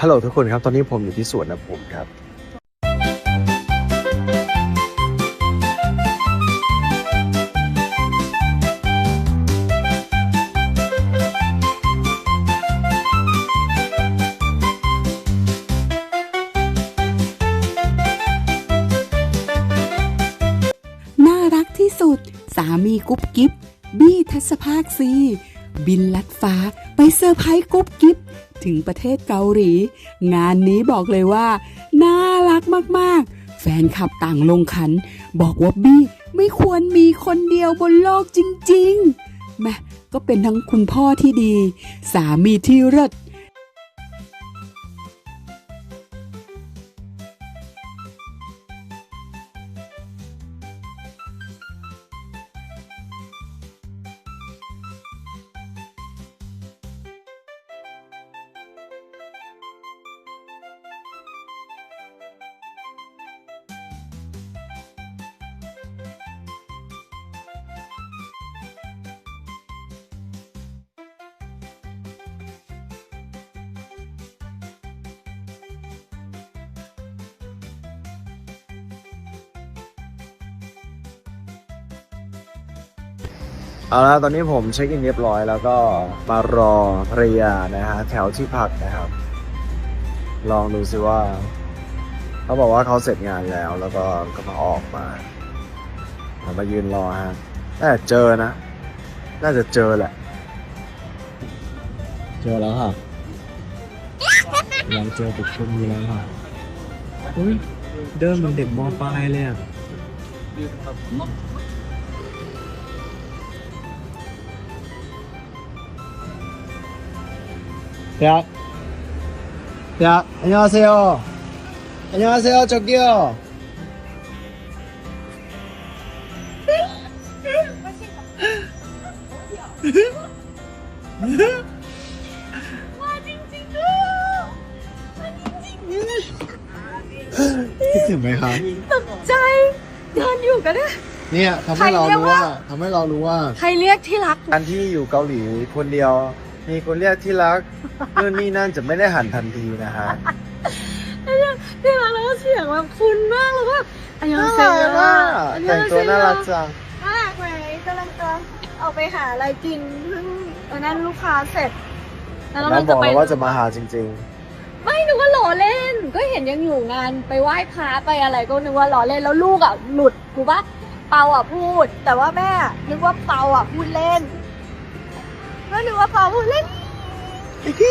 ฮัลโหลทุกคนครับ ตอนนี้ผมอยู่ที่สวนนะผมครับ น่ารักที่สุด สามีกุ๊บกิ๊บบี้ทัศภาคซี บินลัดฟ้าไปเซอร์ไพรส์กุ๊บกิ๊บ ถึงประเทศเกาหลี งานนี้บอกเลยว่า น่ารักมากๆ แฟนคลับต่างลงขัน บอกว่าบี้ไม่ควรมีคนเดียวบนโลกจริงๆแม่ก็เป็นทั้งคุณพ่อที่ดี สามีที่เลิศ เอาละตอนนี้ผมเช็คอินเรียบร้อย แล้วก็มารอภรรยานะฮะแถวที่พักนะครับ ลองดูสิว่า เขาบอกว่าเขาเสร็จงานแล้ว แล้วก็ก็มาออกมามายืนรอฮะน่าจะเจอนะ น่าจะเจอแหละ เจอแล้วค่ะยังเจอบุคคลนี้แล้วค่ะอุ้ยเดินเหมือนเด็กมปลายเลยอะ 야, 야, 안녕하세요. 안녕하세요, 저기요.คิดถึงไหมครับ ใจเดินอยู่กันเนี่ย เนี่ยทำให้เรารู้ว่าทำให้เรารู้ว่า ใครเรียกที่รัก การที่อยู่เกาหลีคนเดียว มีคนเรียกที่รักนู่นนี่นั่นจะไม่ได้หันทันทีนะฮะที่รักแล้วก็เสียงแบบคุณมากแล้วแบบอันยังน่าเซ็รังกอะแต่งตัวน่ารักจังน่ารักไหมกำลังจะเอาไปหาอะไรกินเพิ่งวันนั้นลูกค้าเสร็จแล้วน้เราองบจะอกไปแล้วว่าจะมาหาจริงไม่นึกว่าล้อเล่น ก็เห็นยังอยู่งานไปไหว้พระไปอะไรก็นึกว่าล้อเล่นแล้วลูกอะหลุดถูกปะเปาอะพูด แต่ว่าแม่นึกว่าเปาอะพูดเล่น ก็นึ